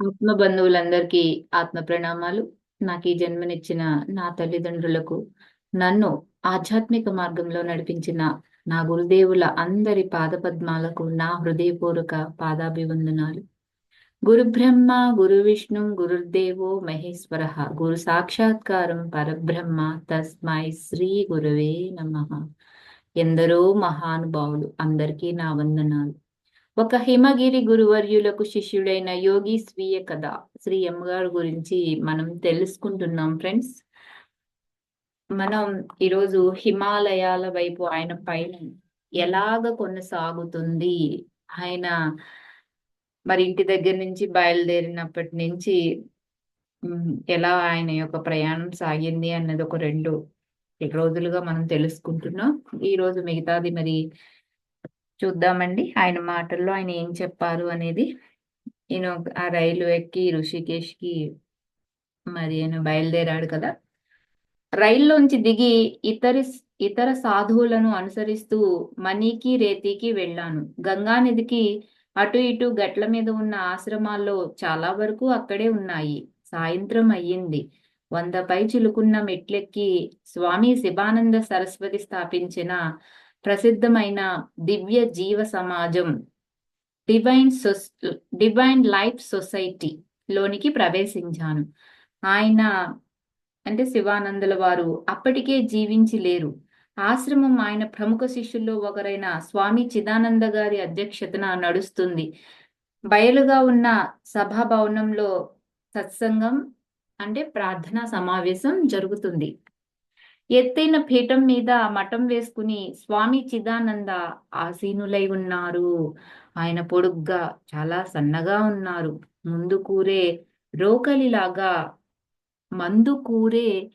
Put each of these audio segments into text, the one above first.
ఆత్మ బంధువులందరికీ ఆత్మ ప్రణామాలు నాకు ఈ జన్మనిచ్చిన నా తల్లిదండ్రులకు నన్ను ఆధ్యాత్మిక మార్గంలో నడిపించిన నా గురుదేవుల అందరి పాదపద్మాలకు నా హృదయపూర్వక పాదాభివందనాలు. గురు బ్రహ్మ గురు విష్ణు గురుర్దేవో మహేశ్వర గురు సాక్షాత్కారం పరబ్రహ్మ తస్మై శ్రీ గురువే నమ. ఎందరో మహానుభావులు అందరికీ నా వందనాలు. ఒక హిమగిరి గురువర్యులకు శిష్యుడైన యోగి స్వీయ కథ శ్రీ అమ్మగారు గురించి మనం తెలుసుకుంటున్నాం ఫ్రెండ్స్. మనం ఈరోజు హిమాలయాల వైపు ఆయన పైన ఎలాగ కొనసాగుతుంది? ఆయన మరి ఇంటి దగ్గర నుంచి బయలుదేరినప్పటి నుంచి ఎలా ఆయన యొక్క ప్రయాణం సాగింది అన్నది ఒక రెండు రోజులుగా మనం తెలుసుకుంటున్నాం. ఈ రోజు మిగతాది మరి చూద్దామండి. ఆయన మాటల్లో ఆయన ఏం చెప్పారు అనేది నేను ఆ రైలు ఎక్కి ఋషికేష్కి మరి ఆయన బయలుదేరాడు కదా. రైల్లోంచి దిగి ఇతరి ఇతర సాధువులను అనుసరిస్తూ మనీకి రేతికి వెళ్ళాను. గంగానదికి అటు ఇటు గట్ల మీద ఉన్న ఆశ్రమాల్లో చాలా వరకు అక్కడే ఉన్నాయి. సాయంత్రం అయ్యింది. వంద పై చిలుకున్న మెట్లెక్కి స్వామి శివానంద సరస్వతి స్థాపించిన ప్రసిద్ధమైన దివ్య జీవ సమాజం డివైన్ సొస్ డివైన్ లైఫ్ సొసైటీ లోనికి ప్రవేశించాను. ఆయన అంటే శివానందుల వారు అప్పటికే జీవించి లేరు. ఆశ్రమం ఆయన ప్రముఖ శిష్యుల్లో ఒకరైన స్వామి చిదానంద గారి అధ్యక్షతన నడుస్తుంది. బయలుగా ఉన్న సభాభవనంలో సత్సంగం అంటే ప్రార్థనా సమావేశం జరుగుతుంది. ఎత్తైన పీఠం మీద మఠం వేసుకుని స్వామి చిదానంద ఆసీనులై ఉన్నారు. ఆయన పొడుగ్గా చాలా సన్నగా ఉన్నారు. ముందు కూరే రోకలిలాగా మందు కూరే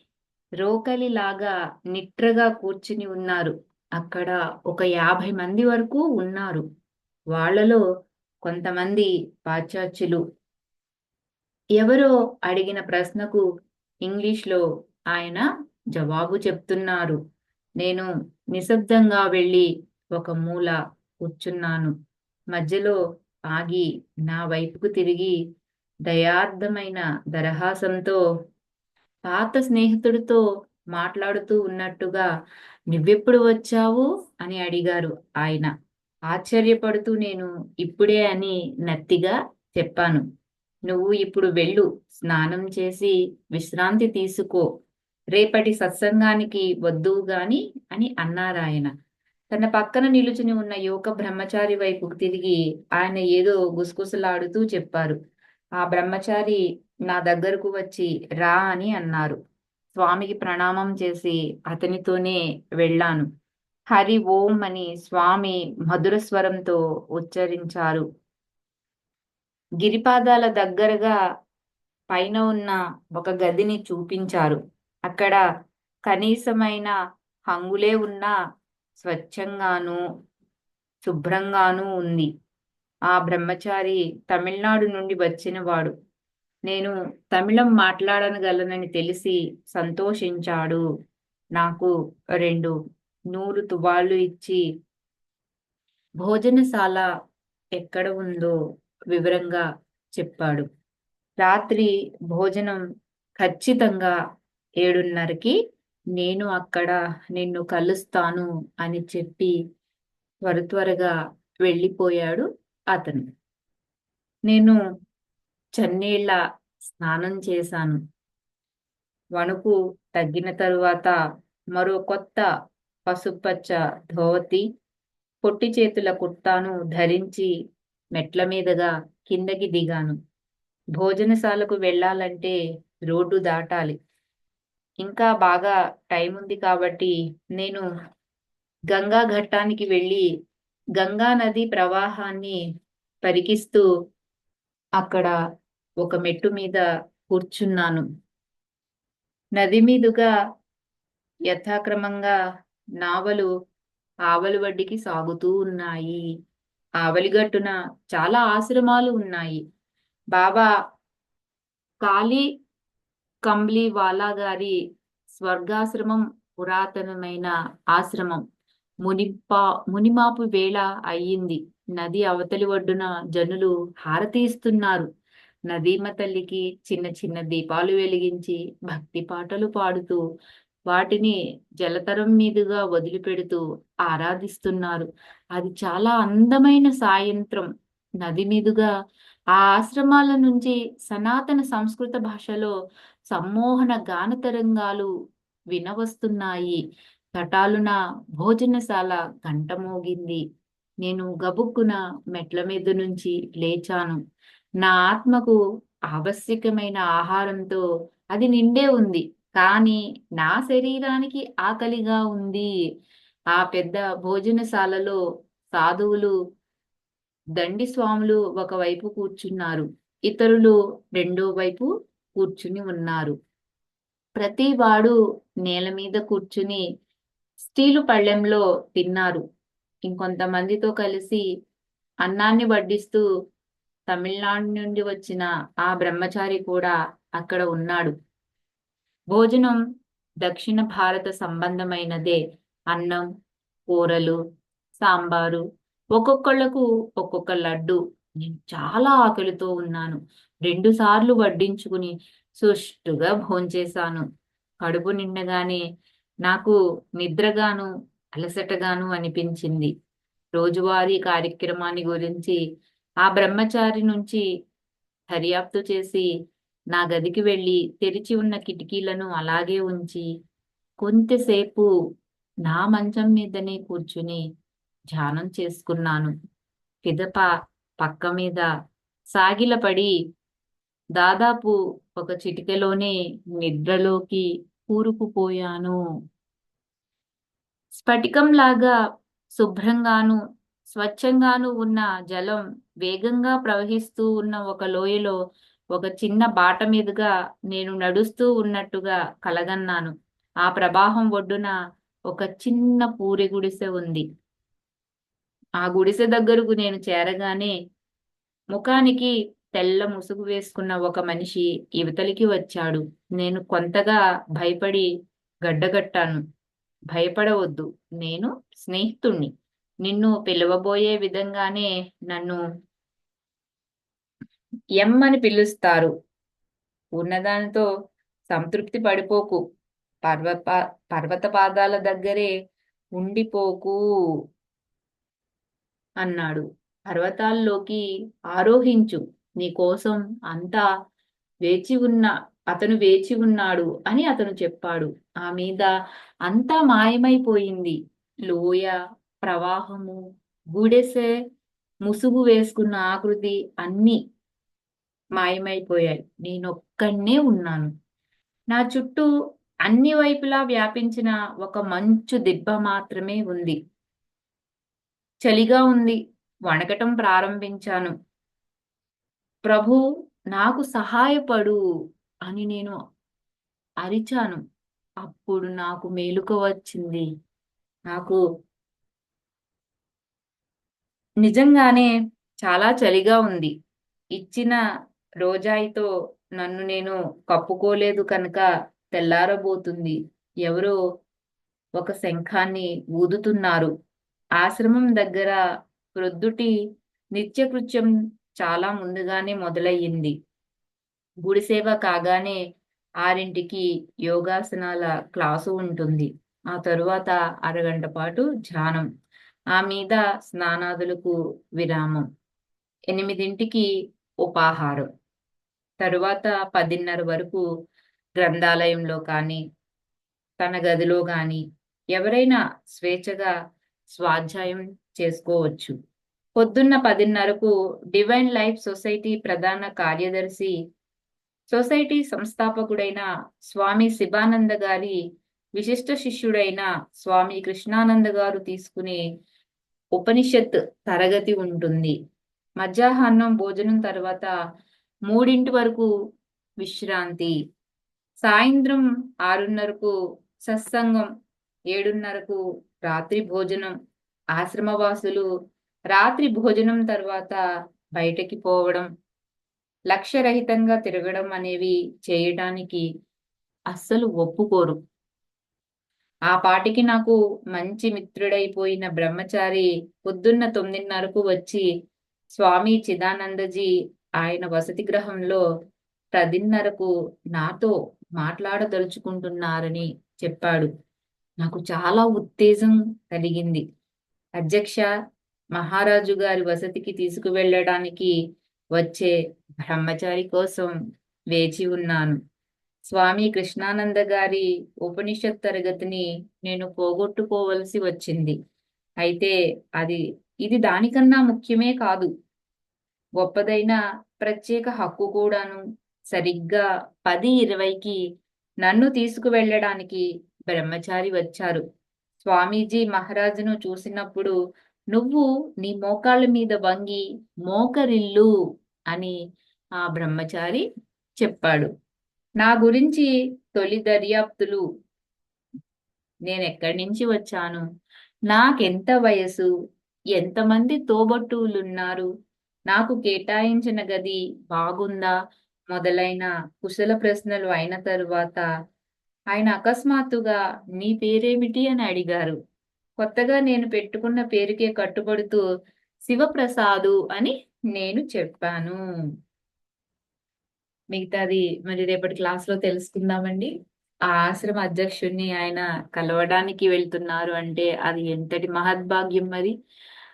రోకలిలాగా నిట్రగా కూర్చుని ఉన్నారు. అక్కడ ఒక యాభై మంది వరకు ఉన్నారు. వాళ్ళలో కొంతమంది పాశ్చాత్యులు. ఎవరో అడిగిన ప్రశ్నకు ఇంగ్లీష్లో ఆయన జవాబు చెప్తున్నారు. నేను నిశ్శబ్దంగా వెళ్ళి ఒక మూల కూర్చున్నాను. మధ్యలో ఆగి నా వైపుకు తిరిగి దయార్థమైన దరహాసంతో పాత స్నేహితుడితో మాట్లాడుతూ ఉన్నట్టుగా నువ్వెప్పుడు వచ్చావు? అని అడిగారు ఆయన. ఆశ్చర్యపడుతూ నేను ఇప్పుడే అని నత్తిగా చెప్పాను. నువ్వు ఇప్పుడు వెళ్ళు స్నానం చేసి విశ్రాంతి తీసుకో. రేపటి సత్సంగానికి వద్దు గాని అని అన్నారాయన తన పక్కన నిలుచుని ఉన్న యువక బ్రహ్మచారి వైపుకు తిరిగి ఆయన ఏదో గుసగుసలాడుతూ చెప్పారు. ఆ బ్రహ్మచారి నా దగ్గరకు వచ్చి రా అని అన్నారు. స్వామికి ప్రణామం చేసి అతనితోనే వెళ్ళాను. హరి ఓం అని స్వామి మధుర స్వరంతో ఉచ్చరించారు. గిరిపాదాల దగ్గరగా పైన ఉన్న ఒక గదిని చూపించారు. అక్కడ కనీసమైన హంగులే ఉన్న స్వచ్ఛంగాను శుభ్రంగానూ ఉంది. ఆ బ్రహ్మచారి తమిళనాడు నుండి వచ్చినవాడు. నేను తమిళం మాట్లాడనగలనని తెలిసి సంతోషించాడు. నాకు రెండు నూరు తువాళ్ళు ఇచ్చి భోజనశాల ఎక్కడ ఉందో వివరంగా చెప్పాడు. రాత్రి భోజనం ఖచ్చితంగా ఏడున్నరకి నేను అక్కడ నిన్ను కలుస్తాను అని చెప్పి త్వర త్వరగా వెళ్ళిపోయాడు అతను. నేను చన్నీళ్ళ స్నానం చేశాను. వణుకు తగ్గిన తరువాత మరో కొత్త పసుపచ్చ ధోవతి పొట్టి చేతుల కుర్తాను ధరించి మెట్ల మీదుగా కిందకి దిగాను. భోజనశాలకు వెళ్ళాలంటే రోడ్డు దాటాలి. ఇంకా బాగా టైం ఉంది కాబట్టి నేను గంగా ఘట్టానికి వెళ్ళి గంగా నది ప్రవాహాన్ని పరికిస్తూ అక్కడ ఒక మెట్టు మీద కూర్చున్నాను. నది మీదుగా యథాక్రమంగా నావలు ఆవలి వడ్డికి సాగుతూ ఉన్నాయి. ఆవలిగట్టున చాలా ఆశ్రమాలు ఉన్నాయి. బాబా కాళీ కంబ్లీవాలా గారి స్వర్గాశ్రమం పురాతనమైన ఆశ్రమం. మునిపా మునిమాపు వేళ అయ్యింది. నది అవతలి ఒడ్డున జనులు హారతీస్తున్నారు. నదీమ తల్లికి చిన్న చిన్న దీపాలు వెలిగించి భక్తి పాటలు పాడుతూ వాటిని జలతరం మీదుగా వదిలిపెడుతూ ఆరాధిస్తున్నారు. అది చాలా అందమైన సాయంత్రం. నది మీదుగా ఆ ఆశ్రమాల నుంచి సనాతన సంస్కృత భాషలో సమ్మోహన గాన తరంగాలు వినవస్తున్నాయి. తటాలున భోజనశాల గంట మోగింది నేను గబుక్కున మెట్ల మీద నుంచి లేచాను. నా ఆత్మకు ఆవశ్యకమైన ఆహారంతో అది నిండే ఉంది. కానీ నా శరీరానికి ఆకలిగా ఉంది. ఆ పెద్ద భోజనశాలలో సాధువులు దండి స్వాములు ఒకవైపు కూర్చున్నారు. ఇతరులు రెండో వైపు కూర్చుని ఉన్నారు. ప్రతి వాడు నేల మీద కూర్చుని స్టీలు పళ్ళెంలో తిన్నారు. ఇంకొంతమందితో కలిసి అన్నాన్ని వడ్డిస్తూ తమిళనాడు నుండి వచ్చిన ఆ బ్రహ్మచారి కూడా అక్కడ ఉన్నాడు. భోజనం దక్షిణ భారత సంబంధమైనదే. అన్నం కూరలు సాంబారు ఒక్కొక్కళ్ళకు ఒక్కొక్క లడ్డు. నేను చాలా ఆకలితో ఉన్నాను. రెండుసార్లు వడ్డించుకుని సుష్టుగా భోంచేశాను కడుపు నిండగానే నాకు నిద్రగాను అలసటగాను అనిపించింది. రోజువారీ కార్యక్రమాన్ని గురించి ఆ బ్రహ్మచారి నుంచి దర్యాప్తు చేసి నా గదికి వెళ్ళి తెరిచి ఉన్న కిటికీలను అలాగే ఉంచి కొంతసేపు నా మంచం మీదనే కూర్చుని ధ్యానం చేసుకున్నాను. పిదప పక్క మీద సాగిలపడి దాదాపు ఒక చిటికెలోనే నిద్రలోకి కూరుకుపోయాను. స్ఫటికంలాగా శుభ్రంగాను స్వచ్ఛంగాను ఉన్న జలం వేగంగా ప్రవహిస్తూ ఉన్న ఒక లోయలో ఒక చిన్న బాట మీదుగా నేను నడుస్తూ ఉన్నట్టుగా కలగన్నాను. ఆ ప్రవాహం ఒడ్డున ఒక చిన్న పూరి గుడిసె ఉంది. ఆ గుడిసె దగ్గరకు నేను చేరగానే ముఖానికి తెల్ల ముసుగు వేసుకున్న ఒక మనిషి ఇవతలికి వచ్చాడు. నేను కొంతగా భయపడి గడ్డగట్టాను భయపడవద్దు. నేను స్నేహితుణ్ణి. నిన్ను పిలవబోయే విధంగానే నన్ను ఎం అని పిలుస్తారు. ఉన్నదానితో సంతృప్తి పడిపోకు. పర్వ పర్వత పాదాల దగ్గరే ఉండిపోకు అన్నాడు. పర్వతాల్లోకి ఆరోహించు. నీ కోసం అంతా వేచి ఉన్న అతను వేచి ఉన్నాడు అని అతను చెప్పాడు. ఆ మీద అంతా మాయమైపోయింది. లోయ ప్రవాహము గుడెసె ముసుగు వేసుకున్న ఆకృతి అన్నీ మాయమైపోయాయి. నేనొక్కనే ఉన్నాను. నా చుట్టూ అన్ని వైపులా వ్యాపించిన ఒక మంచు దిబ్బ మాత్రమే ఉంది. చలిగా ఉంది. వణకటం ప్రారంభించాను. ప్రభు నాకు సహాయపడు అని నేను అరిచాను. అప్పుడు నాకు మేలుక వచ్చింది. నాకు నిజంగానే చాలా చలిగా ఉంది. ఇచ్చిన రోజాయితో నన్ను నేను కప్పుకోలేదు కనుక తెల్లారబోతుంది. ఎవరో ఒక శంఖాన్ని ఊదుతున్నారు. ఆశ్రమం దగ్గర ప్రొద్దుటి నిత్యకృత్యం చాలా ముందుగానే మొదలయ్యింది. గుడిసేవ కాగానే ఆరింటికి యోగాసనాల క్లాసు ఉంటుంది. ఆ తరువాత అరగంట పాటు ధ్యానం. ఆ మీద స్నానాదులకు విరామం. ఎనిమిదింటికి ఉపాహారం. తరువాత పదిన్నర వరకు గ్రంథాలయంలో కానీ తన గదిలో కానీ ఎవరైనా స్వేచ్ఛగా స్వాధ్యాయం చేసుకోవచ్చు. పొద్దున్న పదిన్నరకు డివైన్ లైఫ్ సొసైటీ ప్రధాన కార్యదర్శి సొసైటీ సంస్థాపకుడైన స్వామి శివానంద గారి విశిష్ట శిష్యుడైన స్వామి కృష్ణానంద గారు తీసుకునే ఉపనిషత్ తరగతి ఉంటుంది. మధ్యాహ్నం భోజనం తర్వాత మూడింటి వరకు విశ్రాంతి. సాయంత్రం ఆరున్నరకు సత్సంగం ఏడున్నరకు రాత్రి భోజనం ఆశ్రమవాసులు రాత్రి భోజనం తర్వాత బయటకి పోవడం లక్ష్యరహితంగా తిరగడం అనేవి చేయడానికి అస్సలు ఒప్పుకోరు. ఆ పాటికి నాకు మంచి మిత్రుడైపోయిన బ్రహ్మచారి పొద్దున్న తొమ్మిదిన్నరకు వచ్చి స్వామి చిదానందజీ ఆయన వసతి గృహంలో పదిన్నరకు నాతో మాట్లాడదలుచుకుంటున్నారని చెప్పాడు. నాకు చాలా ఉత్తేజం కలిగింది. అధ్యక్ష మహారాజు గారి వసతికి తీసుకువెళ్ళడానికి వచ్చే బ్రహ్మచారి కోసం వేచి ఉన్నాను. స్వామి కృష్ణానంద గారి ఉపనిషత్ తరగతిని నేను పోగొట్టుకోవలసి వచ్చింది. అయితే అది ఇది దానికన్నా ముఖ్యమే కాదు. గొప్పదైన ప్రత్యేక హక్కు కూడాను సరిగ్గా పది ఇరవైకి నన్ను తీసుకువెళ్ళడానికి బ్రహ్మచారి వచ్చారు. స్వామీజీ మహారాజును చూసినప్పుడు నువ్వు నీ మోకాళ్ళ మీద వంగి మోకరిల్లు అని ఆ బ్రహ్మచారి చెప్పాడు. నా గురించి తొలి దర్యాప్తులు. నేను ఎక్కడి నుంచి వచ్చాను? నాకెంత వయసు? ఎంతమంది తోబట్టువులున్నారు? నాకు కేటాయించిన గది బాగుందా? మొదలైన కుశల ప్రశ్నలు అయిన తరువాత ఆయన అకస్మాత్తుగా నీ పేరేమిటి? అని అడిగారు. కొత్తగా నేను పెట్టుకున్న పేరుకే కట్టుబడుతూ శివప్రసాదు అని నేను చెప్పాను. మిగతాది మరి రేపటి క్లాస్లో తెలుసుకుందామండి. ఆ ఆశ్రమ అధ్యక్షుడిని ఆయన కలవడానికి వెళ్తున్నారు అంటే అది ఎంతటి మహద్భాగ్యం మరి?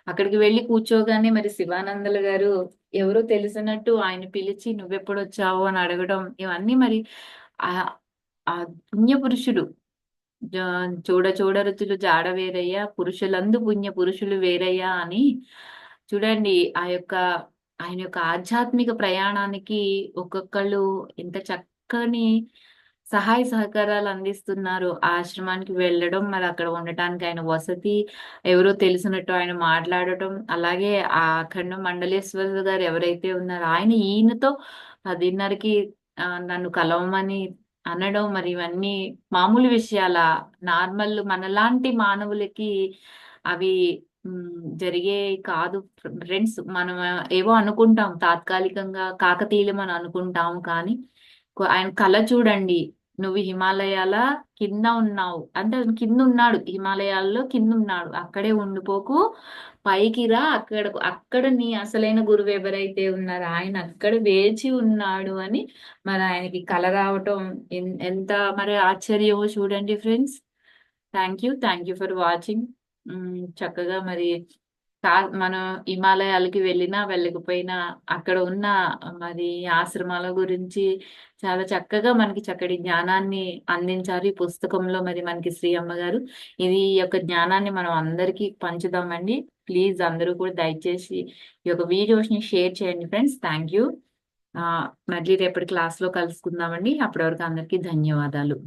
అక్కడికి వెళ్ళి కూర్చోగానే మరి శివానందలు గారు ఎవరో తెలిసినట్టు ఆయన పిలిచి నువ్వెప్పుడు వచ్చావు అని అడగడం ఇవన్నీ మరి ఆ పుణ్య పురుషుడు చూడ చూడ రుచులు జాడ వేరయ్యా పురుషులందు పుణ్య పురుషులు వేరయ్యా అని చూడండి ఆ యొక్క ఆయన యొక్క ఆధ్యాత్మిక ప్రయాణానికి ఒక్కొక్కళ్ళు ఎంత చక్కని సహాయ సహకారాలు అందిస్తున్నారు. ఆశ్రమానికి వెళ్ళడం మరి అక్కడ ఉండటానికి ఆయన వసతి ఎవరో తెలిసినట్టు ఆయన మాట్లాడటం అలాగే ఆ అఖండ మండలేశ్వర గారు ఎవరైతే ఉన్నారో ఆయన ఈయనతో పదిన్నరకి నన్ను కలవమని అనడం మరి ఇవన్నీ మామూలు విషయాల నార్మల్ మనలాంటి మానవులకి అవి జరిగే కాదు. ఫ్రెండ్స్ మనం ఏవో అనుకుంటాం తాత్కాలికంగా కాకతీయులు మనం అనుకుంటాం కానీ ఆయన కళ చూడండి. నువ్వు హిమాలయాల కింద ఉన్నావు. అంటే కింద ఉన్నాడు. హిమాలయాల్లో కింద ఉన్నాడు. అక్కడే ఉండిపోకు. పైకి రా. అక్కడ అక్కడ నీ అసలైన గురువు ఎవరైతే ఉన్నారో ఆయన అక్కడ వేచి ఉన్నాడు అని మరి ఆయనకి కల రావటం ఎంత మరి ఆశ్చర్యమో చూడండి friends. Thank you thank you for watching చక్కగా మరి కా మనం హిమాలయాలకి వెళ్ళినా వెళ్ళకపోయినా అక్కడ ఉన్న మరి ఆశ్రమాల గురించి చాలా చక్కగా మనకి చక్కటి జ్ఞానాన్ని అందించారు. ఈ పుస్తకంలో మరి మనకి శ్రీ అమ్మగారు. ఇది ఈ యొక్క జ్ఞానాన్ని మనం అందరికీ పంచుదామండి. ప్లీజ్ అందరూ కూడా దయచేసి ఈ యొక్క వీడియోస్ని షేర్ చేయండి ఫ్రెండ్స్. Thank you. మళ్ళీ రేపటి క్లాస్లో కలుసుకుందామండి. అప్పటి వరకు అందరికీ ధన్యవాదాలు.